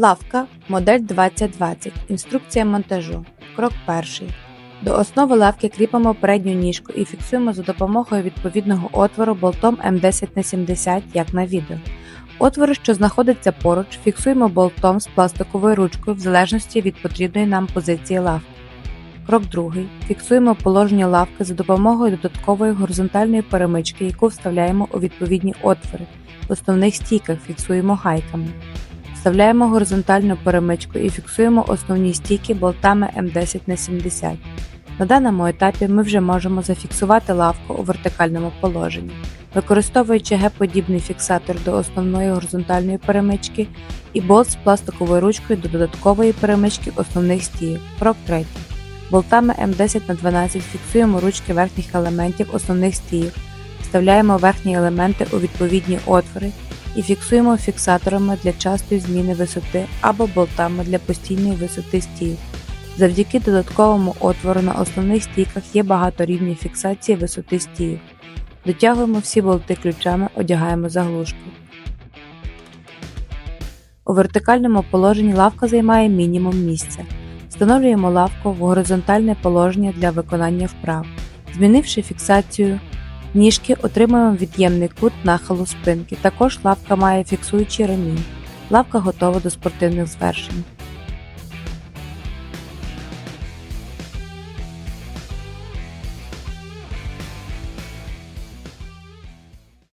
Лавка, модель 2020. Інструкція монтажу. Крок перший. До основи лавки кріпимо передню ніжку і фіксуємо за допомогою відповідного отвору болтом М10х70, як на відео. Отвори, що знаходяться поруч, фіксуємо болтом з пластиковою ручкою в залежності від потрібної нам позиції лавки. Крок другий. Фіксуємо положення лавки за допомогою додаткової горизонтальної перемички, яку вставляємо у відповідні отвори. В основних стійках фіксуємо гайками. Вставляємо горизонтальну перемичку і фіксуємо основні стійки болтами М10х70. На даному етапі ми вже можемо зафіксувати лавку у вертикальному положенні. Використовуючи Г-подібний фіксатор до основної горизонтальної перемички і болт з пластиковою ручкою до додаткової перемички основних стійок. Крок 3. Болтами М10 на 12 фіксуємо ручки верхніх елементів основних стійок, вставляємо верхні елементи у відповідні отвори і фіксуємо фіксаторами для частої зміни висоти або болтами для постійної висоти стійок. Завдяки додатковому отвору на основних стійках є багато рівнів фіксації висоти стійок. Дотягуємо всі болти ключами, одягаємо заглушку. У вертикальному положенні лавка займає мінімум місця. Встановлюємо лавку в горизонтальне положення для виконання вправ. Змінивши фіксацію ніжки, отримуємо від'ємний кут нахилу спинки. Також лавка має фіксуючий ремінь. Лавка готова до спортивних звершень.